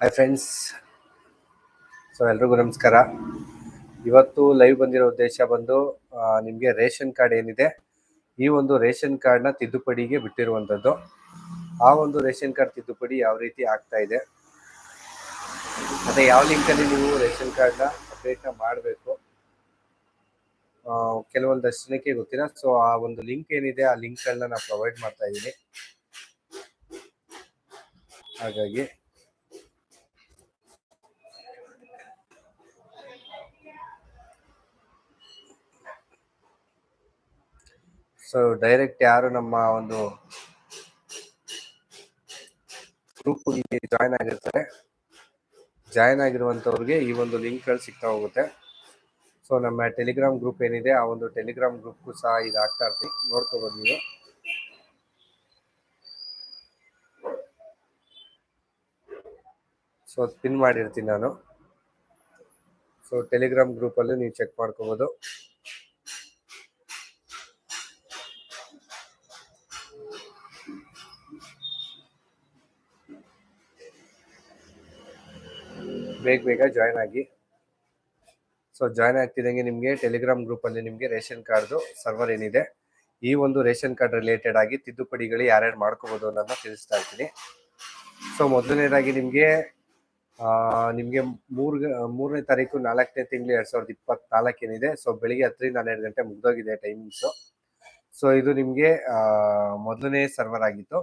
Hi friends so ಎಲ್ರಿಗೂ ನಮಸ್ಕಾರ. ಇವತ್ತು ಲೈವ್ ಬಂದಿರೋ ಉದ್ದೇಶ ಬಂದು ನಿಮಗೆ ರೇಷನ್ ಕಾರ್ಡ್ ಏನಿದೆ, ಈ ಒಂದು ರೇಷನ್ ಕಾರ್ಡ್ನ ತಿದ್ದುಪಡಿಗೆ ಬಿಟ್ಟಿರುವಂಥದ್ದು. ಆ ಒಂದು ರೇಷನ್ ಕಾರ್ಡ್ ತಿದ್ದುಪಡಿ ಯಾವ ರೀತಿ ಆಗ್ತಾ ಇದೆ? ಮತ್ತು ಯಾವ ಲಿಂಕಲ್ಲಿ ನೀವು ರೇಷನ್ ಕಾರ್ಡ್ನ ಅಪ್ಡೇಟ್ನ ಮಾಡಬೇಕು? ಕೆಲವೊಂದು ಜನಕ್ಕೆ ಗೊತ್ತಿಲ್ಲ. ಸೊ ಆ ಒಂದು ಲಿಂಕ್ ಏನಿದೆ, ಆ ಲಿಂಕ್ಗಳನ್ನ ನಾನು ಪ್ರೊವೈಡ್ ಮಾಡ್ತಾ ಇದ್ದೀನಿ. ಹಾಗಾಗಿ ಸೊ ಡೈರೆಕ್ಟ್ ಯಾರು ನಮ್ಮ ಒಂದು ಗ್ರೂಪ್ ಜಾಯ್ನ್ ಆಗಿರ್ತಾರೆ. ಜಾಯ್ನ್ ಆಗಿರುವಂಥವ್ರಿಗೆ ಈ ಒಂದು ಲಿಂಕ್ಗಳು ಸಿಗ್ತಾ ಹೋಗುತ್ತೆ. ಸೊ ನಮ್ಮ ಟೆಲಿಗ್ರಾಮ್ ಗ್ರೂಪ್ ಏನಿದೆ, ಆ ಒಂದು ಟೆಲಿಗ್ರಾಮ್ ಗ್ರೂಪ್ಗೂ ಸಹ ಇದು ಆಗ್ತಾ ಇರ್ತೀವಿ ನೋಡ್ಕೋಬೋದು ನೀವು. ಸೊ ಪಿನ್ ಮಾಡಿರ್ತೀನಿ ನಾನು. ಸೊ ಟೆಲಿಗ್ರಾಮ್ ಗ್ರೂಪಲ್ಲೂ ನೀವು ಚೆಕ್ ಮಾಡ್ಕೋಬೋದು. ಬೇಗ ಬೇಗ ಜಾಯ್ನ್ ಆಗಿ. ಸೊ ಜಾಯ್ನ್ ಆಗ್ತಿದ್ದಂಗೆ ನಿಮಗೆ ಟೆಲಿಗ್ರಾಮ್ ಗ್ರೂಪಲ್ಲಿ ನಿಮಗೆ ರೇಷನ್ ಕಾರ್ಡ್ದು ಸರ್ವರ್ ಏನಿದೆ, ಈ ಒಂದು ರೇಷನ್ ಕಾರ್ಡ್ ರಿಲೇಟೆಡ್ ಆಗಿ ತಿದ್ದುಪಡಿಗಳು ಯಾರ್ಯಾರು ಮಾಡ್ಕೋಬೋದು ಅನ್ನೋದನ್ನ ತಿಳಿಸ್ತಾ ಇರ್ತೀನಿ. ಸೊ ಮೊದಲನೇದಾಗಿ ನಿಮಗೆ ನಿಮಗೆ ಮೂರು ಮೂರನೇ ತಾರೀಕು ನಾಲ್ಕನೇ ತಿಂಗಳು ಎರಡು ಸಾವಿರದ ಇಪ್ಪತ್ನಾಲ್ಕು ಏನಿದೆ. ಸೊ ಬೆಳಿಗ್ಗೆ ಹತ್ತರಿಂದ ಹನ್ನೆರಡು ಗಂಟೆ ಮುಗ್ದೋಗಿದೆ ಟೈಮಿಂಗ್ಸು ಸೊ ಇದು ನಿಮಗೆ ಮೊದಲನೇ ಸರ್ವರ್ ಆಗಿತ್ತು.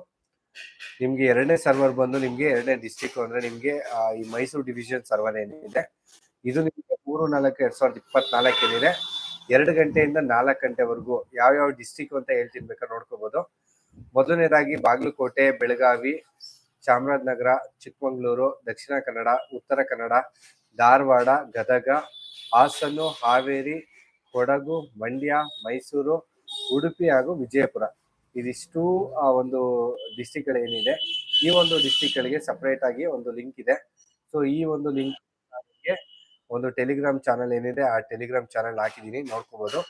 ನಿಮಗೆ ಎರಡನೇ ಸರ್ವರ್ ಬಂದು ನಿಮಗೆ ಎರಡನೇ ಡಿಸ್ಟಿಕ್ ಅಂದ್ರೆ ನಿಮಗೆ ಈ ಮೈಸೂರು ಡಿವಿಷನ್ ಸರ್ವರ್ ಏನಿದೆ, ಇದು ನಿಮಗೆ ಮೂರು, ನಾಲ್ಕು, ಎರಡ್ ಸಾವಿರದ ಇಪ್ಪತ್ನಾಲ್ಕು ಏನಿದೆ ಎರಡು ಗಂಟೆಯಿಂದ ನಾಲ್ಕು ಗಂಟೆವರೆಗೂ ಯಾವ್ಯಾವ ಡಿಸ್ಟಿಕ್ ಅಂತ ಹೇಳ್ತೀನಿ ಬೇಕಾದ್ರೆ ನೋಡ್ಕೋಬಹುದು ಮೊದಲನೇದಾಗಿ ಬಾಗಲಕೋಟೆ, ಬೆಳಗಾವಿ, ಚಾಮರಾಜನಗರ, ಚಿಕ್ಕಮಗಳೂರು, ದಕ್ಷಿಣ ಕನ್ನಡ, ಉತ್ತರ ಕನ್ನಡ, ಧಾರವಾಡ, ಗದಗ, ಹಾಸನ, ಹಾವೇರಿ, ಕೊಡಗು, ಮಂಡ್ಯ, ಮೈಸೂರು, ಉಡುಪಿ ಹಾಗೂ ವಿಜಯಪುರ. ಇದಿಷ್ಟು, ಆ, ಒಂದು ಡಿಸ್ಟಿಕ್ಗಳು ಏನಿದೆ, ಈ ಒಂದು ಡಿಸ್ಟಿಕ್ಗಳಿಗೆ ಸಪ್ರೇಟ್ ಆಗಿ ಒಂದು ಲಿಂಕ್ ಇದೆ. ಸೊ ಈ ಒಂದು ಲಿಂಕ್ ಒಂದು ಟೆಲಿಗ್ರಾಮ್ ಚಾನಲ್ ಏನಿದೆ, ಆ ಟೆಲಿಗ್ರಾಮ್ ಚಾನಲ್ ಹಾಕಿದ್ದೀನಿ ನೋಡ್ಕೋಬಹುದು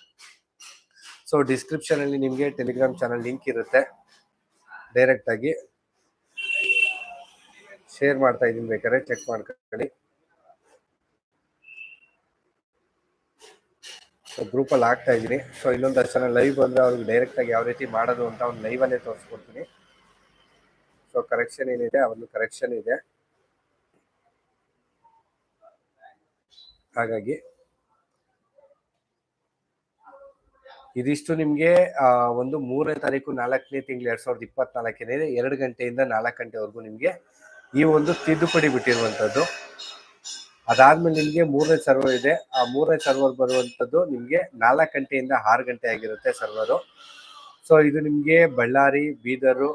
ಸೊ ಡಿಸ್ಕ್ರಿಪ್ಷನ್ ಅಲ್ಲಿ ನಿಮಗೆ ಟೆಲಿಗ್ರಾಮ್ ಚಾನಲ್ ಲಿಂಕ್ ಇರುತ್ತೆ. ಡೈರೆಕ್ಟ್ ಆಗಿ. ಶೇರ್ ಮಾಡ್ತಾ ಇದೀನಿ ಬೇಕಾದ್ರೆ ಚೆಕ್ ಮಾಡ್ಕೊಳ್ಳಿ. ಗ್ರೂಪಲ್ಲಿ ಹಾಕ್ತಾ ಇದ್ದೀನಿ. ಸೊ ಇನ್ನೊಂದಷ್ಟು ಜನ ಲೈವ್ ಬಂದರೆ ಅವ್ರಿಗೆ ಡೈರೆಕ್ಟಾಗಿ ಯಾವ ರೀತಿ ಮಾಡೋದು ಅಂತ ಒಂದು ಲೈವಲ್ಲೇ ತೋರಿಸ್ಕೊಡ್ತೀನಿ. ಸೊ ಕರೆಕ್ಷನ್ ಏನಿದೆ? ಅವನು ಕರೆಕ್ಷನ್ ಇದೆ. ಹಾಗಾಗಿ ಇದಿಷ್ಟು ನಿಮಗೆ ಒಂದು ಮೂರನೇ ತಾರೀಕು ನಾಲ್ಕನೇ ತಿಂಗಳು ಎರಡು ಸಾವಿರದ ಇಪ್ಪತ್ನಾಲ್ಕನೇ ಎರಡು ಗಂಟೆಯಿಂದ ನಾಲ್ಕು ಗಂಟೆವರೆಗೂ ನಿಮಗೆ ಈ ಒಂದು ತಿದ್ದುಪಡಿ ಬಿಟ್ಟಿರುವಂಥದ್ದು ಅದಾದ್ಮೇಲೆ ನಿಮಗೆ ಮೂರನೇ ಸರ್ವರ್ ಇದೆ. ಆ ಮೂರನೇ ಸರ್ವರ್ ಬರುವಂಥದ್ದು ನಿಮಗೆ ನಾಲ್ಕು ಗಂಟೆಯಿಂದ ಆರು ಗಂಟೆ ಆಗಿರುತ್ತೆ ಸರ್ವರು ಸೊ ಇದು ನಿಮಗೆ ಬಳ್ಳಾರಿ, ಬೀದರು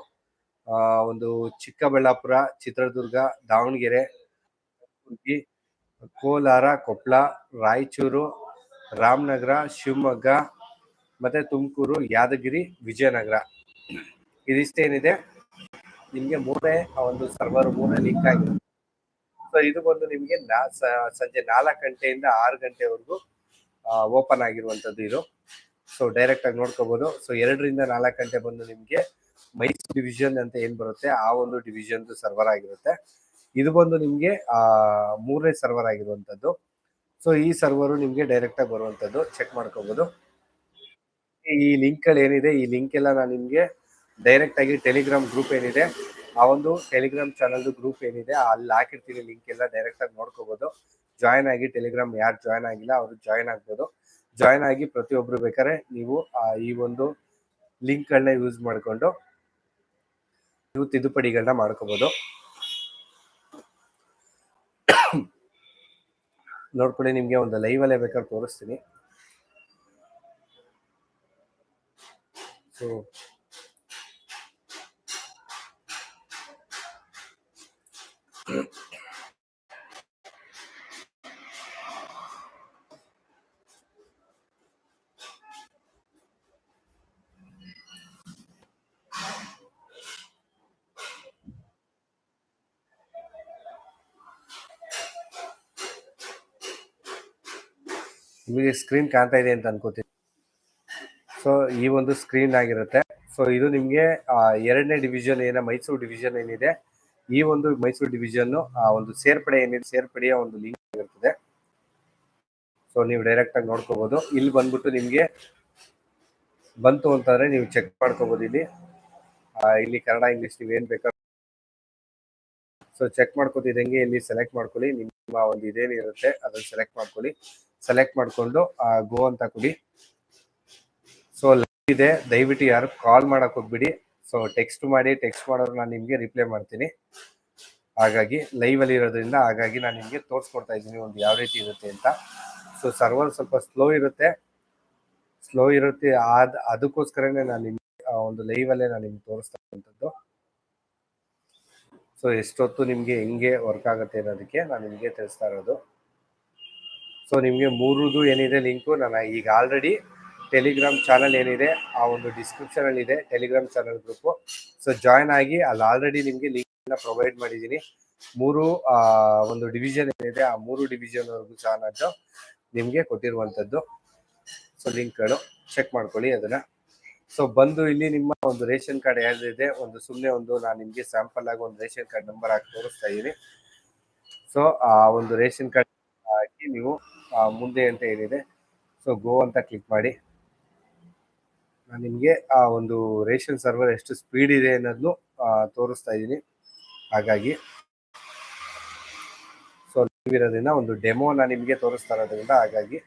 ಒಂದು ಚಿಕ್ಕಬಳ್ಳಾಪುರ, ಚಿತ್ರದುರ್ಗ, ದಾವಣಗೆರೆ ಕೋಲಾರ ಕೊಪ್ಪಳ ರಾಯಚೂರು, ರಾಮನಗರ, ಶಿವಮೊಗ್ಗ, ಮತ್ತೆ ತುಮಕೂರು, ಯಾದಗಿರಿ, ವಿಜಯನಗರ. ಇದಿಷ್ಟೇನಿದೆ. ನಿಮಗೆ ಮೂರನೇ ಒಂದು ಸರ್ವರ್ ಮೂರೇ ಲಿಂಕ್ ಆಗಿರುತ್ತೆ. ಸೊ ಇದು ಬಂದು ನಿಮಗೆ ಸಂಜೆ ನಾಲ್ಕು ಗಂಟೆಯಿಂದ ಆರು ಗಂಟೆವರೆಗೂ ಓಪನ್ ಆಗಿರುವಂಥದ್ದು ಇದು. ಸೊ ಡೈರೆಕ್ಟ್ ಆಗಿ ನೋಡ್ಕೋಬಹುದು ಸೊ ಎರಡರಿಂದ ನಾಲ್ಕು ಗಂಟೆ ಬಂದು ನಿಮಗೆ ಮೈಸೂರು ಡಿವಿಷನ್ ಅಂತ ಏನ್ ಬರುತ್ತೆ? ಆ ಒಂದು ಡಿವಿಷನ್ ಸರ್ವರ್ ಆಗಿರುತ್ತೆ. ಇದು ಬಂದು ನಿಮಗೆ ಮೂರನೇ ಸರ್ವರ್ ಆಗಿರುವಂಥದ್ದು. ಸೊ ಈ ಸರ್ವರು ನಿಮಗೆ ಡೈರೆಕ್ಟ್ ಆಗಿ ಬರುವಂಥದ್ದು. ಚೆಕ್ ಮಾಡ್ಕೋಬಹುದು ಈ ಲಿಂಕ್ಗಳು ಏನಿದೆ? ಈ ಲಿಂಕ್ ಎಲ್ಲ ನಾನು ನಿಮಗೆ ಡೈರೆಕ್ಟ್ ಆಗಿ ಟೆಲಿಗ್ರಾಮ್ ಗ್ರೂಪ್ ಏನಿದೆ? ಆ ಒಂದು ಟೆಲಿಗ್ರಾಮ್ ಚಾನಲ್ ಗ್ರೂಪ್ ಏನಿದೆ, ಅಲ್ಲಿ ಹಾಕಿರ್ತೀನಿ ಲಿಂಕ್ ಎಲ್ಲ ಡೈರೆಕ್ಟ್ ಆಗಿ ನೋಡ್ಕೋಬಹುದು ಜಾಯ್ನ್ ಆಗಿ ಟೆಲಿಗ್ರಾಮ್ ಯಾರು ಜಾಯ್ನ್ ಆಗಿಲ್ಲ, ಅವರು ಜಾಯ್ನ್ ಆಗ್ಬೋದು. ಜಾಯ್ನ್ ಆಗಿ ಪ್ರತಿಯೊಬ್ರು ಬೇಕಾದ್ರೆ ನೀವು ಈ ಒಂದು ಲಿಂಕ್ಗಳನ್ನ ಯೂಸ್ ಮಾಡಿಕೊಂಡು ನೀವು ತಿದ್ದುಪಡಿಗಳನ್ನ ಮಾಡ್ಕೋಬಹುದು ನೋಡ್ಕೊಳ್ಳಿ, ನಿಮ್ಗೆ ಒಂದು ಲೈವ್ ಅಲ್ಲೇ ಬೇಕಾದ್ರೆ ತೋರಿಸ್ತೀನಿ. ಸೊ ನಿಮಗೆ ಸ್ಕ್ರೀನ್ ಕಾಣ್ತಾ ಇದೆ ಅಂತ ಅನ್ಕೋತೀನಿ. ಸೊ ಈ ಒಂದು ಸ್ಕ್ರೀನ್ ಆಗಿರುತ್ತೆ. ಸೊ ಇದು ನಿಮಗೆ ಎರಡನೇ ಡಿವಿಷನ್ ಏನ, ಮೈಸೂರು ಡಿವಿಷನ್ ಏನಿದೆ, ಈ ಒಂದು ಮೈಸೂರು ಡಿವಿಷನ್ ಆ, ಒಂದು ಸೇರ್ಪಡೆ ಏನಿದೆ, ಸೇರ್ಪಡೆಯ ಒಂದು ಲಿಂಕ್ ಆಗಿರ್ತದೆ. ಸೊ ನೀವು ಡೈರೆಕ್ಟ್ ಆಗಿ ನೋಡ್ಕೋಬಹುದು ಇಲ್ಲಿ ಬಂದ್ಬಿಟ್ಟು ನಿಮ್ಗೆ ಬಂತು ಅಂತಂದ್ರೆ ನೀವು ಚೆಕ್ ಮಾಡ್ಕೋಬಹುದು ಇಲ್ಲಿ. ಇಲ್ಲಿ ಕನ್ನಡ ಇಂಗ್ಲಿಷ್ ನೀವು ಏನ್ ಸೊ ಚೆಕ್ ಮಾಡ್ಕೋತಿದ್ದಂಗೆ ಇಲ್ಲಿ ಸೆಲೆಕ್ಟ್ ಮಾಡ್ಕೊಳ್ಳಿ. ನಿಮ್ಮ ಒಂದು ಇದೇನಿರುತ್ತೆ ಅದನ್ನ ಸೆಲೆಕ್ಟ್ ಮಾಡ್ಕೊಳ್ಳಿ. ಸೆಲೆಕ್ಟ್ ಮಾಡ್ಕೊಂಡು ಗೋ ಅಂತ ಕೊಡಿ. ಸೊ ಇದೆ. ದಯವಿಟ್ಟು ಯಾರು ಕಾಲ್ ಮಾಡಕ್ ಹೋಗ್ಬಿಡಿ. ಸೊ ಟೆಕ್ಸ್ಟ್ ಮಾಡಿ ಟೆಕ್ಸ್ಟ್ ಮಾಡೋರು ನಾನು ನಿಮಗೆ ರಿಪ್ಲೈ ಮಾಡ್ತೀನಿ. ಹಾಗಾಗಿ ಲೈವ್ ಅಲ್ಲಿ ಇರೋದ್ರಿಂದ ಹಾಗಾಗಿ ನಾನು ನಿಮಗೆ ತೋರಿಸ್ಕೊಡ್ತಾ ಇದ್ದೀನಿ ಒಂದು ಯಾವ ರೀತಿ ಇರುತ್ತೆ ಅಂತ. ಸೊ ಸರ್ವರ್ ಸ್ವಲ್ಪ ಸ್ಲೋ ಇರುತ್ತೆ. ಸ್ಲೋ ಇರುತ್ತೆ. ಅದ್ ಅದಕ್ಕೋಸ್ಕರನೇ ನಾನು ನಿಮ್ಗೆ ಒಂದು ಲೈವ್ ಅಲ್ಲೇ ನಾನು ನಿಮ್ಗೆ ತೋರಿಸ್ತಕ್ಕಂಥದ್ದು ಸೊ ಎಷ್ಟೊತ್ತು ನಿಮಗೆ ಹೆಂಗೆ ವರ್ಕ್ ಆಗುತ್ತೆ ಅನ್ನೋದಕ್ಕೆ ನಾನು ನಿಮಗೆ ತಿಳಿಸ್ತಾ ಇರೋದು. ಸೊ ನಿಮಗೆ ಮೂರುದು ಏನಿದೆ ಲಿಂಕು ನಾನು ಈಗ ಆಲ್ರೆಡಿ ಟೆಲಿಗ್ರಾಮ್ ಚಾನಲ್ ಏನಿದೆ, ಆ ಒಂದು ಡಿಸ್ಕ್ರಿಪ್ಷನಲ್ಲಿ ಇದೆ Telegram channel group so join ಆಗಿ ಅಲ್ಲಿ ಆಲ್ರೆಡಿ ನಿಮಗೆ ಲಿಂಕ್ ಪ್ರೊವೈಡ್ ಮಾಡಿದ್ದೀನಿ. ಮೂರು ಒಂದು ಡಿವಿಷನ್ ಏನಿದೆ, ಆ ಮೂರು ಡಿವಿಷನ್ ವರೆಗೂ ಸಹ ನಾನು ನಿಮಗೆ ಕೊಟ್ಟಿರುವಂಥದ್ದು. ಸೊ ಲಿಂಕ್ಗಳು ಚೆಕ್ ಮಾಡ್ಕೊಳ್ಳಿ, ಅದನ್ನ. ಸೊ ಬಂದು ಇಲ್ಲಿ ನಿಮ್ಮ ಒಂದು ರೇಷನ್ ಕಾರ್ಡ್ ಯಾವ್ದಿದೆ ಒಂದು ಸುಮ್ಮನೆ ಒಂದು ನಾನು ನಿಮಗೆ ಸ್ಯಾಂಪಲ್ ಆಗಿ ಒಂದು ರೇಷನ್ ಕಾರ್ಡ್ ನಂಬರ್ ಹಾಕಿ ತೋರಿಸ್ತಾ ಇದ್ದೀನಿ. ಸೊ ಆ ಒಂದು ರೇಷನ್ ಕಾರ್ಡ್ ಹಾಕಿ ನೀವು ಮುಂದೆ ಅಂತ ಏನಿದೆ ಸೊ ಗೋ ಅಂತ ಕ್ಲಿಕ್ ಮಾಡಿ. ನಾನು ನಿಮಗೆ, ಆ, ಒಂದು ರೇಷನ್ ಸರ್ವರ್ ಎಷ್ಟು ಸ್ಪೀಡ್ ಇದೆ ಅನ್ನೋದನ್ನು ತೋರಿಸ್ತಾ ಇದ್ದೀನಿ. ಹಾಗಾಗಿ ಸೊ ನೀವಿರೋದ್ರಿಂದ ಒಂದು ಡೆಮೋ ನಾನು ನಿಮಗೆ ತೋರಿಸ್ತಾ ಇರೋದ್ರಿಂದ ಹಾಗಾಗಿ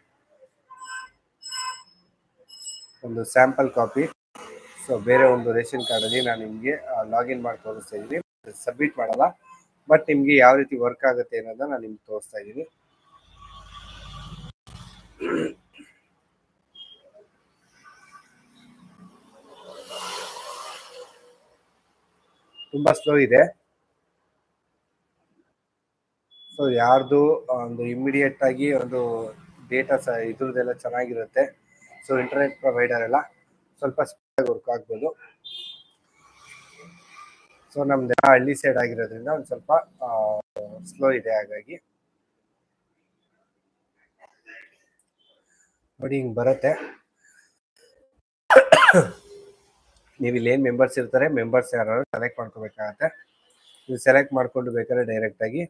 ಒಂದು ಸ್ಯಾಂಪಲ್ ಕಾಪಿ ಸೊ ಬೇರೆ ಒಂದು ರೇಷನ್ ಕಾರ್ಡಲ್ಲಿ ನಾನು ನಿಮಗೆ ಲಾಗಿನ್ ಮಾಡಿ ತೋರಿಸ್ತಾ ಇದ್ದೀನಿ. ಸಬ್ಮಿಟ್ ಮಾಡಲ್ಲ. ಬಟ್ ನಿಮಗೆ ಯಾವ ರೀತಿ ವರ್ಕ್ ಆಗುತ್ತೆ ಅನ್ನೋದನ್ನ ನಾನು ನಿಮ್ಗೆ ತೋರಿಸ್ತಾ ಇದ್ದೀನಿ. ತುಂಬಾ ಸ್ಲೋ ಇದೆ. ಸೊ ಯಾರ್ದು ಒಂದು ಇಮಿಡಿಯೇಟ್ ಆಗಿ ಒಂದು ಡೇಟಾ ಇದ್ರದ್ದೆಲ್ಲ ಚೆನ್ನಾಗಿರುತ್ತೆ. ಸೊ ಇಂಟರ್ನೆಟ್ ಪ್ರೊವೈಡರ್ ಎಲ್ಲ ಸ್ವಲ್ಪ ಸ್ಪೀಡಾಗಿ ವರ್ಕ್ ಆಗ್ಬೋದು. ಸೊ ನಮ್ದೆಲ್ಲ ಹಳ್ಳಿ ಸೈಡ್ ಆಗಿರೋದ್ರಿಂದ ಒಂದು ಸ್ವಲ್ಪ ಸ್ಲೋ ಇದೆ ಹಾಗಾಗಿ. ನೋಡಿ ಹಿಂಗೆ ಬರುತ್ತೆ. ನೀವು ಇಲ್ಲಿ ಏನ್ ಮೆಂಬರ್ಸ್ ಇರ್ತಾರೆ ಮೆಂಬರ್ಸ್ ಯಾರು ಸೆಲೆಕ್ಟ್ ಮಾಡ್ಕೋಬೇಕಾಗತ್ತೆ. ನೀವು ಸೆಲೆಕ್ಟ್ ಮಾಡ್ಕೊಂಡು ಬೇಕಾದ್ರೆ ಡೈರೆಕ್ಟ್ ಆಗಿ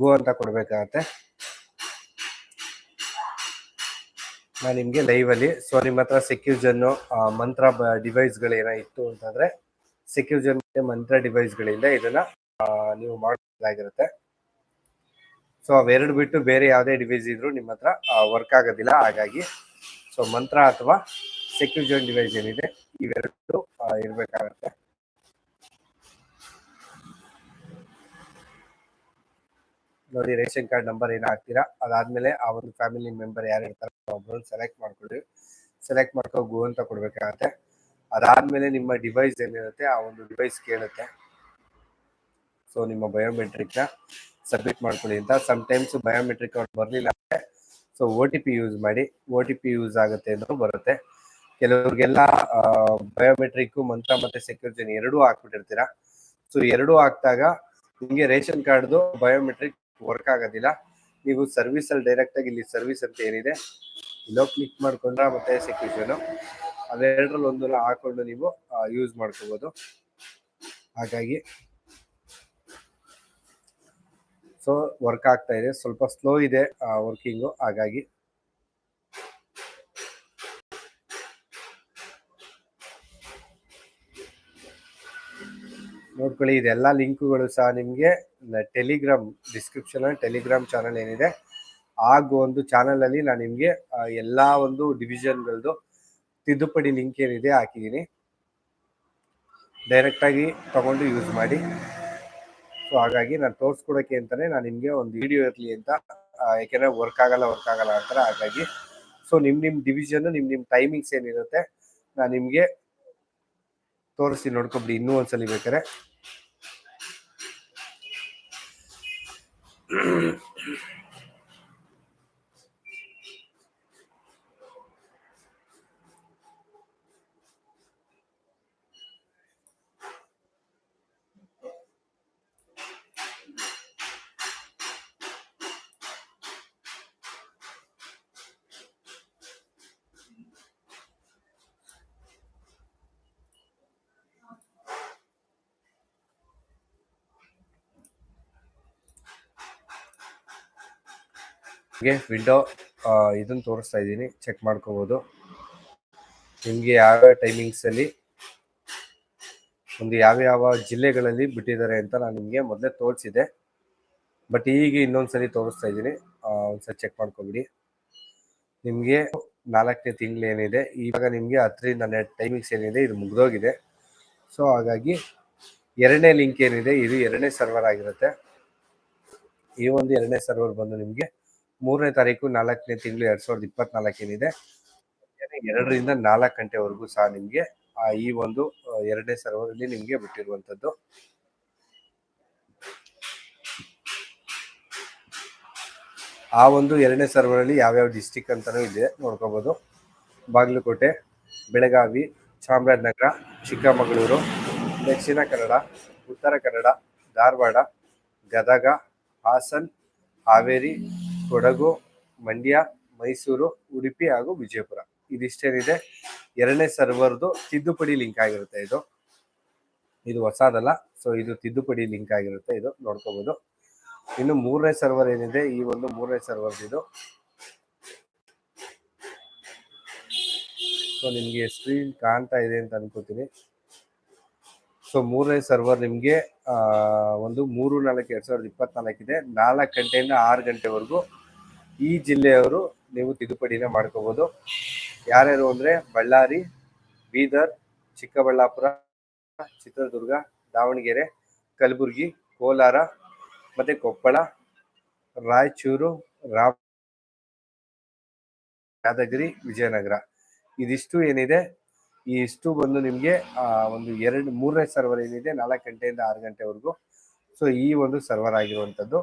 ಗೋ ಅಂತ ಕೊಡ್ಬೇಕಾಗತ್ತೆ. ನಾನು ನಿಮಗೆ ಲೈವ್ ಅಲ್ಲಿ. ಸೊ ನಿಮ್ಮ ಹತ್ರ ಸೆಕ್ಯೂಜನ್ನು ಮಂತ್ರ ಡಿವೈಸ್ಗಳು ಏನೋ ಇತ್ತು ಅಂತಂದ್ರೆ ಸೆಕ್ಯೂಜನ್ ಮಂತ್ರ ಡಿವೈಸ್ಗಳಿಂದ ಇದನ್ನ ನೀವು ಮಾಡಬೇಕಾಗಿರುತ್ತೆ ಸೊ ಅವೆರಡು ಬಿಟ್ಟು ಬೇರೆ ಯಾವುದೇ ಡಿವೈಸ್ ಇದ್ರೂ ನಿಮ್ಮ ಹತ್ರ ವರ್ಕ್ ಆಗೋದಿಲ್ಲ. ಹಾಗಾಗಿ ಸೊ ಮಂತ್ರ ಅಥವಾ ಸೆಕ್ಯೂಜನ್ ಡಿವೈಸ್ ಏನಿದೆ, ಇವೆರಡು ಇರ್ಬೇಕಾಗತ್ತೆ. ನೋಡಿ, ರೇಷನ್ ಕಾರ್ಡ್ ನಂಬರ್ ಏನು ಹಾಕ್ತೀರಾ? ಅದಾದ್ಮೇಲೆ ಆ ಒಂದು ಫ್ಯಾಮಿಲಿ ಮೆಂಬರ್ ಯಾರು ಇರ್ತಾರೆ ಒಬ್ಬರನ್ನು ಸೆಲೆಕ್ಟ್ ಮಾಡ್ಕೊಳ್ಳಿ. ಸೆಲೆಕ್ಟ್ ಮಾಡ್ಕೊ ಗೋ ಅಂತ ಕೊಡ್ಬೇಕಾಗತ್ತೆ. ಅದಾದ್ಮೇಲೆ ನಿಮ್ಮ ಡಿವೈಸ್ ಏನಿರುತ್ತೆ, ಆ ಒಂದು ಡಿವೈಸ್ ಕೇಳುತ್ತೆ. ಸೊ ನಿಮ್ಮ ಬಯೋಮೆಟ್ರಿಕ್ನ ಸಬ್ಮಿಟ್ ಮಾಡ್ಕೊಳ್ಳಿ ಅಂತ. ಟೈಮ್ಸ್ ಬಯೋಮೆಟ್ರಿಕ್ ಅವ್ರು ಬರಲಿಲ್ಲ ಅಂದ್ರೆ so O T P use ಮಾಡಿ. ಒ ಟಿ ಪಿ ಯೂಸ್ ಆಗುತ್ತೆ ಅಂತ ಬರುತ್ತೆ. ಕೆಲವ್ರಿಗೆಲ್ಲ ಬಯೋಮೆಟ್ರಿಕ್ ಮಂತ್ರ ಮತ್ತೆ ಸೆಕ್ಯೂರಿಟಿ ಎರಡೂ ಹಾಕ್ಬಿಟ್ಟಿರ್ತೀರಾ? ಸೊ ಎರಡೂ ಹಾಕಿದಾಗ ನಿಮಗೆ ರೇಷನ್ ಕಾರ್ಡ್ದು ಬಯೋಮೆಟ್ರಿಕ್ ವರ್ಕ್ ಆಗೋದಿಲ್ಲ. ನೀವು ಸರ್ವಿಸಲ್ಲಿ ಡೈರೆಕ್ಟಾಗಿ ಇಲ್ಲಿ ಸರ್ವಿಸ್ ಅಂತ ಏನಿದೆ, ಇಲ್ಲೋ ಕ್ಲಿಕ್ ಮಾಡ್ಕೊಂಡ್ರೆ ಮತ್ತೆ ಸೆಕ್ಯೂಷನು ಅದೆರಡರಲ್ಲಿ ಒಂದಲ್ಲ ಹಾಕೊಂಡು ನೀವು ಯೂಸ್ ಮಾಡ್ಕೋಬೋದು. ಹಾಗಾಗಿ ಸೊ ವರ್ಕ್ ಆಗ್ತಾ ಇದೆ. ಸ್ವಲ್ಪ ಸ್ಲೋ ಇದೆ ವರ್ಕಿಂಗು ಹಾಗಾಗಿ ನೋಡ್ಕೊಳ್ಳಿ ಇದೆಲ್ಲ ಲಿಂಕ್ಗಳು ಸಹ ನಿಮಗೆ ಟೆಲಿಗ್ರಾಮ್ ಡಿಸ್ಕ್ರಿಪ್ಷನ್ ಟೆಲಿಗ್ರಾಮ್ ಚಾನಲ್ ಏನಿದೆ ಆಗ ಒಂದು ಚಾನಲಲ್ಲಿ ನಾನು ನಿಮಗೆ ಎಲ್ಲ ಒಂದು ಡಿವಿಷನ್ಗಳದ್ದು ತಿದ್ದುಪಡಿ ಲಿಂಕ್ ಏನಿದೆ ಹಾಕಿದ್ದೀನಿ ಡೈರೆಕ್ಟಾಗಿ ತಗೊಂಡು ಯೂಸ್ ಮಾಡಿ. ಸೊ ಹಾಗಾಗಿ ನಾನು ತೋರಿಸ್ಕೊಡೋಕ್ಕೆ ಅಂತಲೇ ನಾನು ನಿಮಗೆ ಒಂದು ವಿಡಿಯೋ ಇರಲಿ ಅಂತ ಯಾಕೆಂದರೆ ವರ್ಕ್ ಆಗಲ್ಲ ವರ್ಕ್ ಆಗಲ್ಲ ಅಂತಾರೆ, ಹಾಗಾಗಿ. ಸೊ ನಿಮ್ಮ ನಿಮ್ಮ ಡಿವಿಷನ್ ನಿಮ್ಮ ನಿಮ್ಮ ಟೈಮಿಂಗ್ಸ್ ಏನಿರುತ್ತೆ, ನಾನು ನಿಮಗೆ ತೋರಿಸಿ ನೋಡ್ಕೊಬಿಡಿ ಇನ್ನೂ ಒಂದ್ಸಲಿ ಬೇಕಾರೆ ನಿಮಗೆ ವಿಂಡೋ ಇದನ್ನು ತೋರಿಸ್ತಾ ಇದ್ದೀನಿ. ಚೆಕ್ ಮಾಡ್ಕೋಬೋದು. ನಿಮಗೆ ಯಾವ್ಯಾವ ಟೈಮಿಂಗ್ಸಲ್ಲಿ ಒಂದು ಯಾವ ಯಾವ ಜಿಲ್ಲೆಗಳಲ್ಲಿ ಬಿಟ್ಟಿದ್ದಾರೆ ಅಂತ ನಾನು ನಿಮಗೆ ಮೊದಲೇ ತೋರಿಸಿದೆ. ಬಟ್ ಈಗ ಇನ್ನೊಂದ್ಸಲಿ ತೋರಿಸ್ತಾ ಇದ್ದೀನಿ. ಒಂದ್ಸಲ ಚೆಕ್ ಮಾಡ್ಕೊಬಿಡಿ. ನಿಮಗೆ ನಾಲ್ಕನೇ ತಿಂಗಳು ಏನಿದೆ, ಇವಾಗ ನಿಮಗೆ ಹತ್ತರಿಂದ ಹನ್ನೆರಡು ಟೈಮಿಂಗ್ಸ್ ಏನಿದೆ, ಇದು ಮುಗ್ದೋಗಿದೆ. ಸೊ ಹಾಗಾಗಿ ಎರಡನೇ ಲಿಂಕ್ ಏನಿದೆ, ಇದು ಎರಡನೇ ಸರ್ವರ್ ಆಗಿರುತ್ತೆ. ಈ ಒಂದು ಎರಡನೇ ಸರ್ವರ್ ಬಂದು ನಿಮಗೆ ಮೂರನೇ ತಾರೀಕು ನಾಲ್ಕನೇ ತಿಂಗಳು ಎರಡ್ ಸಾವಿರದ ಇಪ್ಪತ್ನಾಲ್ಕು ಏನಿದೆ ಎರಡರಿಂದ ನಾಲ್ಕು ಗಂಟೆವರೆಗೂ ಸಹ ನಿಮಗೆ ಈ ಒಂದು ಎರಡನೇ ಸರ್ವರ್ ಅಲ್ಲಿ ನಿಮಗೆ ಬಿಟ್ಟಿರುವಂತದ್ದು ಆ ಒಂದು ಎರಡನೇ ಸರ್ವರ್ ಅಲ್ಲಿ ಯಾವ್ಯಾವ ಡಿಸ್ಟಿಕ್ ಅಂತಾನೂ ಇದೆ ನೋಡ್ಕೋಬೋದು. ಬಾಗಲಕೋಟೆ, ಬೆಳಗಾವಿ, ಚಾಮರಾಜನಗರ, ಚಿಕ್ಕಮಗಳೂರು, ದಕ್ಷಿಣ ಕನ್ನಡ, ಉತ್ತರ ಕನ್ನಡ, ಧಾರವಾಡ, ಗದಗ, ಹಾಸನ್, ಹಾವೇರಿ ಕೊಡಗು, ಮಂಡ್ಯ, ಮೈಸೂರು, ಉಡುಪಿ ಹಾಗೂ ವಿಜಯಪುರ. ಇದಿಷ್ಟೇನಿದೆ. ಎರಡನೇ ಸರ್ವರ್ದು ತಿದ್ದುಪಡಿ ಲಿಂಕ್ ಆಗಿರುತ್ತೆ ಇದು. ಇದು ಹೊಸದಲ್ಲ ಸೊ ಇದು ತಿದ್ದುಪಡಿ ಲಿಂಕ್ ಆಗಿರುತ್ತೆ. ಇದು ನೋಡ್ಕೋಬಹುದು ಇನ್ನು ಮೂರನೇ ಸರ್ವರ್ ಏನಿದೆ? ಈ ಒಂದು ಮೂರನೇ ಸರ್ವರ್ ಇದು. ಸೊ ನಿಮಗೆ ಸ್ಕ್ರೀನ್ ಕಾಣ್ತಾ ಇದೆ ಅಂತ ಅನ್ಕೋತೀನಿ. ಸೊ ಮೂರನೇ ಸರ್ವರ್ ನಿಮಗೆ ಒಂದು ಮೂರು ನಾಲ್ಕು, ಎರಡು ಸಾವಿರದ ಇಪ್ಪತ್ನಾಲ್ಕಿದೆ ನಾಲ್ಕು ಗಂಟೆಯಿಂದ ಆರು ಗಂಟೆವರೆಗೂ ಈ ಜಿಲ್ಲೆಯವರು ನೀವು ತಿದ್ದುಪಡಿನ ಮಾಡ್ಕೋಬೋದು. ಯಾರ್ಯಾರು ಅಂದರೆ ಬಳ್ಳಾರಿ, ಬೀದರ್, ಚಿಕ್ಕಬಳ್ಳಾಪುರ, ಚಿತ್ರದುರ್ಗ, ದಾವಣಗೆರೆ, ಕಲಬುರಗಿ, ಕೋಲಾರ, ಮತ್ತು ಕೊಪ್ಪಳ, ರಾಯಚೂರು ರಾಮ ಯಾದಗಿರಿ, ವಿಜಯನಗರ. ಇದಿಷ್ಟು ಏನಿದೆ. ಈ ಇಷ್ಟು ಬಂದು ನಿಮಗೆ ಒಂದು ಎರಡು, ಮೂರನೇ ಸರ್ವರ್ ಏನಿದೆ, ನಾಲ್ಕು ಗಂಟೆಯಿಂದ ಆರು ಗಂಟೆವರೆಗೂ. ಸೊ ಈ ಒಂದು ಸರ್ವರ್ ಆಗಿರುವಂಥದ್ದು.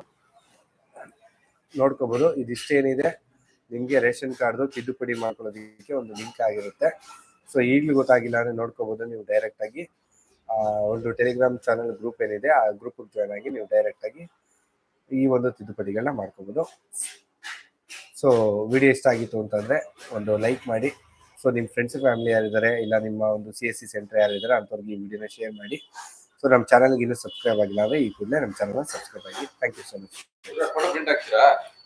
ನೋಡ್ಕೋಬೋದು ಇದಿಷ್ಟೇನಿದೆ ನಿಮಗೆ ರೇಷನ್ ಕಾರ್ಡ್ದು ತಿದ್ದುಪಡಿ ಮಾಡ್ಕೊಳ್ಳೋದಕ್ಕೆ ಒಂದು ಲಿಂಕ್ ಆಗಿರುತ್ತೆ. ಸೊ ಈಗಲೂ ಗೊತ್ತಾಗಿಲ್ಲ ಅಂದರೆ ನೋಡ್ಕೋಬೋದು ನೀವು ಡೈರೆಕ್ಟಾಗಿ ಒಂದು ಟೆಲಿಗ್ರಾಮ್ ಚಾನಲ್ ಗ್ರೂಪ್ ಏನಿದೆ, ಆ ಗ್ರೂಪ್ ಜಾಯ್ನ್ ಆಗಿ ನೀವು ಡೈರೆಕ್ಟಾಗಿ ಈ ಒಂದು ತಿದ್ದುಪಡಿಗಳನ್ನ ಮಾಡ್ಕೋಬೋದು. ಸೊ ವಿಡಿಯೋ ಇಷ್ಟ ಆಗಿತ್ತು ಅಂತಂದ್ರೆ ಒಂದು ಲೈಕ್ ಮಾಡಿ. ಸೊ ನಿಮ್ಮ ಫ್ರೆಂಡ್ಸ್ ಫ್ಯಾಮಿಲಿ ಯಾರಿದ್ದಾರೆ ಇಲ್ಲ ನಿಮ್ಮ ಒಂದು ಸಿ ಎಸ್ ಸಿ ಸೆಂಟರ್ ಯಾರಿದ್ದಾರೆ ಅಂಥವ್ರಿಗೆ ಈ ವಿಡಿಯೋನ ಶೇರ್ ಮಾಡಿ. ಸೊ ನಮ್ಮ ಚಾನಲ್ಗೆ ಇನ್ನೂ ಸಬ್ಸ್ಕ್ರೈಬ್ ಆಗಿಲ್ಲ ಅಂದ್ರೆ ಈ ಕೂಡಲೇ ನಮ್ಮ ಚಾನಲ್ನ ಸಬ್ಸ್ಕ್ರೈಬ್ ಆಗಿ. Thank you so much